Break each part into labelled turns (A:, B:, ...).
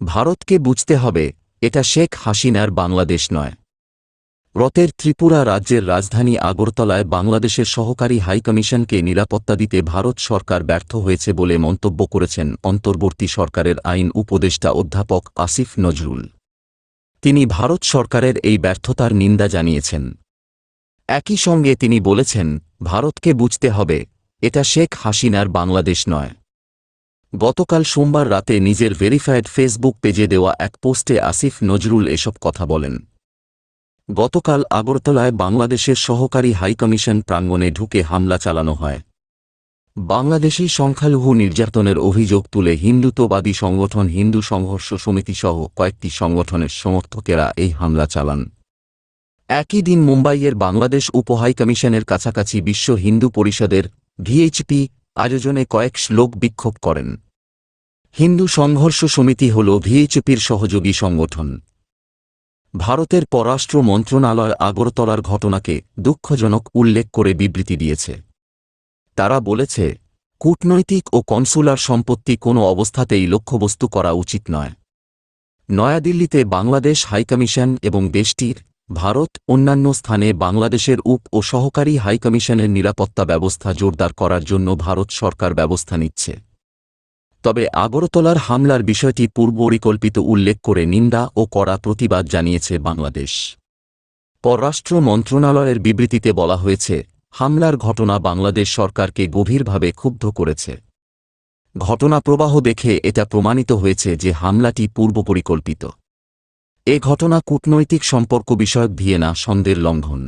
A: ভারতকে বুঝতে হবে, এটা শেখ হাসিনার বাংলাদেশ নয়। রতের ত্রিপুরা রাজ্যের রাজধানী আগরতলায় বাংলাদেশের সহকারী হাইকমিশনকে নিরাপত্তা দিতে ভারত সরকার ব্যর্থ হয়েছে বলে মন্তব্য করেছেন অন্তর্বর্তী সরকারের আইন উপদেষ্টা অধ্যাপক আসিফ নজরুল। তিনি ভারত সরকারের এই ব্যর্থতার নিন্দা জানিয়েছেন। একই সঙ্গে তিনি বলেছেন, ভারতকে বুঝতে হবে, এটা শেখ হাসিনার বাংলাদেশ নয়। গতকাল সোমবার রাতে নিজের ভেরিফায়েড ফেসবুক পেজে দেওয়া এক পোস্টে আসিফ নজরুল এসব কথা বলেন। গতকাল আগরতলায় বাংলাদেশের সহকারী হাইকমিশন প্রাঙ্গণে ঢুকে হামলা চালানো হয়। বাংলাদেশি সংখ্যালঘু নির্যাতনের অভিযোগ তুলে হিন্দুত্ববাদী সংগঠন হিন্দু সংঘর্ষ সমিতিসহ কয়েকটি সংগঠনের সমর্থকেরা এই হামলা চালান। একই দিন মুম্বাইয়ের বাংলাদেশ উপহাইকমিশনের কাছাকাছি বিশ্ব হিন্দু পরিষদের ভিএইচপি আয়োজনে কয়েক শ্লোক বিক্ষোভ করেন। হিন্দু সংঘর্ষ সমিতি হল ভিএইচপির সহযোগী সংগঠন। ভারতের পররাষ্ট্র মন্ত্রণালয় আগরতলার ঘটনাকে দুঃখজনক উল্লেখ করে বিবৃতি দিয়েছে। তারা বলেছে, কূটনৈতিক ও কনসুলার সম্পত্তি কোনো অবস্থাতেই লক্ষ্যবস্তু করা উচিত নয়। নয়াদিল্লিতে বাংলাদেশ হাইকমিশন এবং দেশটির, ভারত অন্যান্য স্থানে বাংলাদেশের উপ ও সহকারী হাইকমিশনের নিরাপত্তা ব্যবস্থা জোরদার করার জন্য ভারত সরকার ব্যবস্থা নিচ্ছে। তবে আগরতলার হামলার বিষয়টি পূর্বপরিকল্পিত উল্লেখ করে নিন্দা ও কড়া প্রতিবাদ জানিয়েছে বাংলাদেশ। পররাষ্ট্র মন্ত্রণালয়ের বিবৃতিতে বলা হয়েছে, হামলার ঘটনা বাংলাদেশ সরকারকে গভীরভাবে ক্ষুব্ধ করেছে। ঘটনা প্রবাহ দেখে এটা প্রমাণিত হয়েছে যে হামলাটি পূর্বপরিকল্পিত। এ ঘটনা কূটনৈতিক সম্পর্ক বিষয়ক ভিয়েনা সন্দের লঙ্ঘন।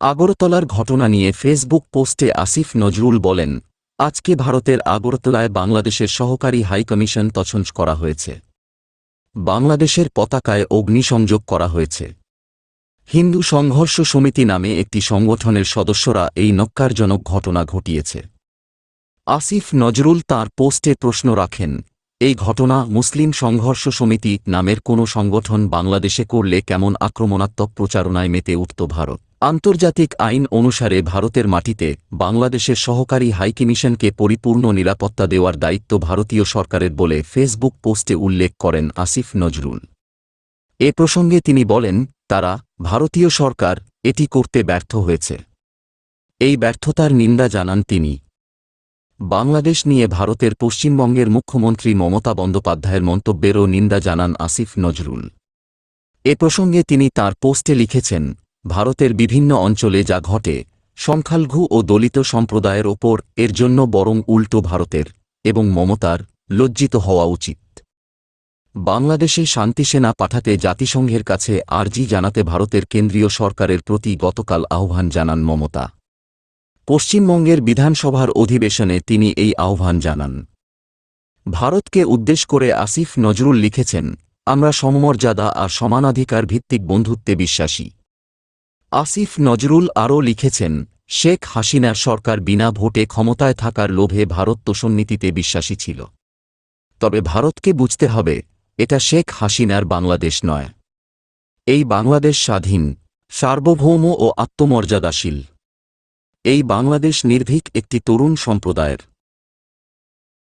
A: আগরতলার ঘটনা নিয়ে ফেসবুক পোস্টে আসিফ নজরুল বলেন আজকে ভারতের আগরতলায় বাংলাদেশের সহকারী হাইকমিশন তছঞ্চ করা হয়েছে। বাংলাদেশের পতাকায় অগ্নিসংযোগ করা হয়েছে। হিন্দু সংঘর্ষ সমিতি নামে একটি সংগঠনের সদস্যরা এই নক্কারজনক ঘটনা ঘটিয়েছে। আসিফ নজরুল তার পোস্টে প্রশ্ন রাখেন, এই ঘটনা মুসলিম সংঘর্ষ সমিতি নামের কোনো সংগঠন বাংলাদেশে করলে কেমন আক্রমণাত্মক প্রচারণায় মেতে উঠত ভারত? আন্তর্জাতিক আইন অনুসারে ভারতের মাটিতে বাংলাদেশের সহকারী হাইকমিশনকে পরিপূর্ণ নিরাপত্তা দেওয়ার দায়িত্ব ভারতীয় সরকারের বলে ফেসবুক পোস্টে উল্লেখ করেন আসিফ নজরুল। এ প্রসঙ্গে তিনি বলেন, তারা, ভারতীয় সরকার এটি করতে ব্যর্থ হয়েছে। এই ব্যর্থতার নিন্দা জানান তিনি। বাংলাদেশ নিয়ে ভারতের পশ্চিমবঙ্গের মুখ্যমন্ত্রী মমতা বন্দ্যোপাধ্যায়ের মন্তব্যেরও নিন্দা জানান আসিফ নজরুল। এ প্রসঙ্গে তিনি তার পোস্টে লিখেছেন ভারতের বিভিন্ন অঞ্চলে যা ঘটে, সংখ্যালঘু ও দলিত সম্প্রদায়ের ওপর এর জন্য বরং উল্টো ভারতের এবং মমতার লজ্জিত হওয়া উচিত। বাংলাদেশে শান্তিসেনা পাঠাতে জাতিসংঘের কাছে আর্জি জানাতে ভারতের কেন্দ্রীয় সরকারের প্রতি গতকাল আহ্বান জানান মমতা। পশ্চিমবঙ্গের বিধানসভার অধিবেশনে তিনি এই আহ্বান জানান। ভারতকে উদ্দেশ করে আসিফ নজরুল লিখেছেন, আমরা সমমর্যাদা আর সমানাধিকার ভিত্তিক বন্ধুত্বে বিশ্বাসী। আসিফ নজরুল আরও লিখেছেন, শেখ হাসিনার সরকার বিনা ভোটে ক্ষমতায় থাকার লোভে ভারত তোষণনীতিতে বিশ্বাসী ছিল। তবে ভারতকে বুঝতে হবে, এটা শেখ হাসিনার বাংলাদেশ নয়। এই বাংলাদেশ স্বাধীন, সার্বভৌম ও আত্মমর্যাদাশীল। এই বাংলাদেশ নির্ভীক একটি তরুণ সম্প্রদায়ের।